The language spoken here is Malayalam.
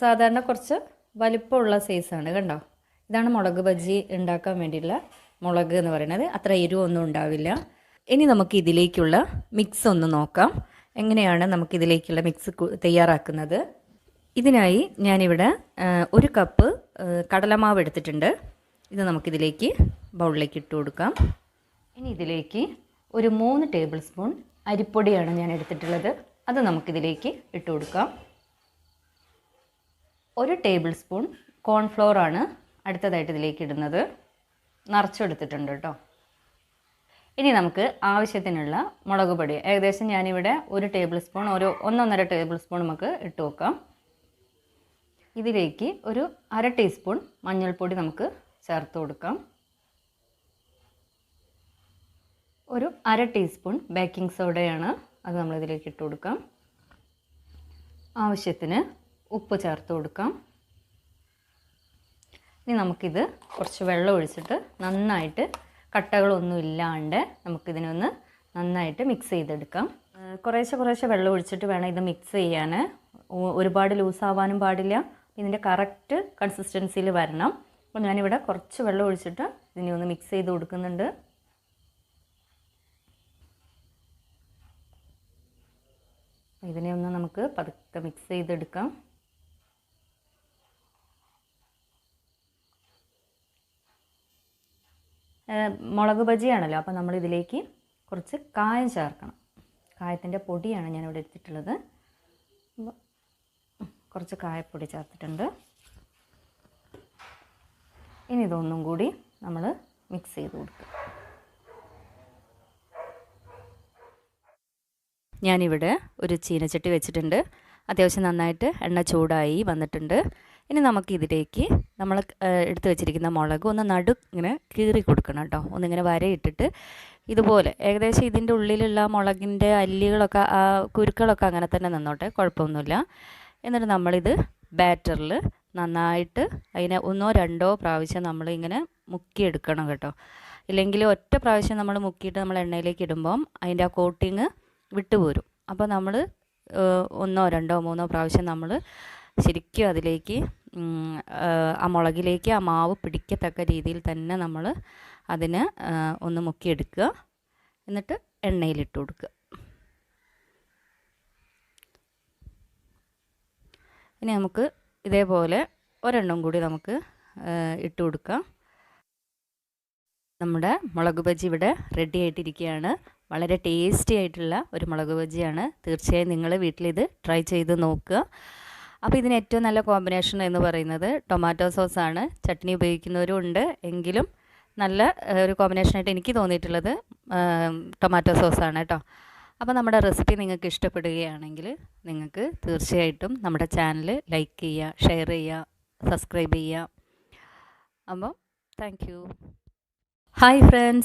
സാധാരണ കുറച്ച് വലിപ്പമുള്ള സൈസാണ് കണ്ടോ? ഇതാണ് മുളക് ബജ്ജി ഉണ്ടാക്കാൻ വേണ്ടിയിട്ടുള്ള മുളക് എന്ന് പറയുന്നത്. അത്ര എരിവൊന്നും ഉണ്ടാവില്ല. ഇനി നമുക്ക് ഇതിലേക്കുള്ള മിക്സ് ഒന്ന് നോക്കാം. എങ്ങനെയാണ് നമുക്ക് ഇതിലേക്കുള്ള മിക്സ് തയ്യാറാക്കുന്നത്? ഇതിനായി ഞാനിവിടെ ഒരു കപ്പ് കടലമാവ് എടുത്തിട്ടുണ്ട്. ഇത് നമുക്കിതിലേക്ക് ബൗളിലേക്ക് ഇട്ട് കൊടുക്കാം. ഇനി ഇതിലേക്ക് ഒരു മൂന്ന് ടേബിൾ സ്പൂൺ അരിപ്പൊടിയാണ് ഞാൻ എടുത്തിട്ടുള്ളത്. അത് നമുക്കിതിലേക്ക് ഇട്ട് കൊടുക്കാം. ഒരു ടേബിൾ സ്പൂൺ കോൺഫ്ലോർ ആണ് അടുത്തതായിട്ട് ഇതിലേക്ക് ഇടുന്നത്. നിറച്ചെടുത്തിട്ടുണ്ട് കേട്ടോ ഇനി നമുക്ക് ആവശ്യത്തിനുള്ള മുളക് പൊടി. ഏകദേശം ഞാനിവിടെ ഒരു ടേബിൾ സ്പൂൺ ഒരു ഒന്നൊന്നര ടേബിൾ സ്പൂൺ നമുക്ക് ഇട്ട് വെക്കാം. ഇതിലേക്ക് ഒരു അര ടീസ്പൂൺ മഞ്ഞൾപ്പൊടി നമുക്ക് ചേർത്ത് കൊടുക്കാം. ഒരു അര ടീസ്പൂൺ ബേക്കിംഗ് സോഡയാണ് അത് നമ്മളിതിലേക്ക് ഇട്ട് കൊടുക്കാം. ആവശ്യത്തിന് ഉപ്പ് ചേർത്ത് കൊടുക്കാം. ഇനി നമുക്കിത് കുറച്ച് വെള്ളം ഒഴിച്ചിട്ട് നന്നായിട്ട് കട്ടകളൊന്നും ഇല്ലാണ്ട് നമുക്കിതിനൊന്ന് നന്നായിട്ട് മിക്സ് ചെയ്തെടുക്കാം. കുറേശ്ശെ കുറേശ്ശെ വെള്ളം ഒഴിച്ചിട്ട് വേണം ഇത് മിക്സ് ചെയ്യാൻ ഒരുപാട് ലൂസാവാനും പാടില്ല. ഇതിന്റെ കറക്റ്റ് കൺസിസ്റ്റൻസിയിൽ വരണം. അപ്പോൾ ഞാനിവിടെ കുറച്ച് വെള്ളം ഒഴിച്ചിട്ട് ഇതിനെ ഒന്ന് മിക്സ് ചെയ്ത് കൊടുക്കുന്നുണ്ട്. ഇതിനെ ഒന്ന് നമുക്ക് പതുക്കെ മിക്സ് ചെയ്തെടുക്കാം. മുളക് ബജിയാണല്ലോ. അപ്പോൾ നമ്മൾ ഇതിലേക്ക് കുറച്ച് കായം ചേർക്കണം. കായത്തിന്റെ പൊടിയാണ് ഞാനിവിടെ എടുത്തിട്ടുള്ളത്. കുറച്ച് കായപ്പൊടി ചേർത്തിട്ടുണ്ട്. ഇനി ഇതൊന്നും കൂടി നമ്മൾ മിക്സ് ചെയ്ത് കൊടുക്കുക. ഞാനിവിടെ ഒരു ചീനച്ചട്ടി വെച്ചിട്ടുണ്ട്. അത്യാവശ്യം നന്നായിട്ട് എണ്ണ ചൂടായി വന്നിട്ടുണ്ട്. ഇനി നമുക്ക് ഇതിലേക്ക് നമ്മൾ എടുത്തു വെച്ചിരിക്കുന്ന മുളക് ഒന്ന് നടു ഇങ്ങനെ കീറി കൊടുക്കണം കേട്ടോ. ഒന്നിങ്ങനെ വരയിട്ടിട്ട് ഇതുപോലെ ഏകദേശം ഇതിന്റെ ഉള്ളിലുള്ള മുളകിന്റെ അല്ലികളൊക്കെ ആ കുരുക്കളൊക്കെ അങ്ങനെ തന്നെ നിന്നോട്ടെ കുഴപ്പമൊന്നുമില്ല. എന്നിട്ട് നമ്മളിത് ബാറ്ററിൽ നന്നായിട്ട് അതിനെ ഒന്നോ രണ്ടോ പ്രാവശ്യം നമ്മളിങ്ങനെ മുക്കിയെടുക്കണം കേട്ടോ. ഇല്ലെങ്കിൽ ഒറ്റ പ്രാവശ്യം നമ്മൾ മുക്കിയിട്ട് നമ്മൾ എണ്ണയിലേക്ക് ഇടുമ്പം അതിന്റെ ആ കോട്ടിങ് വിട്ടുപോരും. അപ്പോൾ നമ്മൾ ഒന്നോ രണ്ടോ മൂന്നോ പ്രാവശ്യം നമ്മൾ ശരിക്കും അതിലേക്ക് ആ, മുളകിലേക്ക് ആ മാവ് പിടിക്കത്തക്ക രീതിയിൽ തന്നെ നമ്മൾ അതിന് ഒന്ന് മുക്കിയെടുക്കുക. എന്നിട്ട് എണ്ണയിലിട്ട് കൊടുക്കുക. ഇനി നമുക്ക് ഇതേപോലെ ഒരെണ്ണം കൂടി നമുക്ക് ഇട്ട് കൊടുക്കാം. നമ്മുടെ മുളക് ബജി ഇവിടെ റെഡി ആയിട്ടിരിക്കുകയാണ്. വളരെ ടേസ്റ്റി ആയിട്ടുള്ള ഒരു മുളക് ബജിയാണ്. തീർച്ചയായും നിങ്ങൾ വീട്ടിലിത് ട്രൈ ചെയ്ത് നോക്കുക. അപ്പോൾ ഇതിന് ഏറ്റവും നല്ല കോമ്പിനേഷൻ എന്ന് പറയുന്നത് ടൊമാറ്റോ സോസാണ് ചട്നി ഉപയോഗിക്കുന്നവരും ഉണ്ട് എങ്കിലും നല്ല ഒരു കോമ്പിനേഷനായിട്ട് എനിക്ക് തോന്നിയിട്ടുള്ളത് ടൊമാറ്റോ സോസാണ് കേട്ടോ അപ്പോൾ നമ്മുടെ റെസിപ്പി നിങ്ങൾക്ക് ഇഷ്ടപ്പെടുകയാണെങ്കിൽ നിങ്ങൾക്ക് തീർച്ചയായിട്ടും നമ്മുടെ ചാനൽ ലൈക്ക് ചെയ്യുക ഷെയർ ചെയ്യുക സബ്സ്ക്രൈബ് ചെയ്യുക. അപ്പോൾ താങ്ക് ഹായ് ഫ്രണ്ട്സ്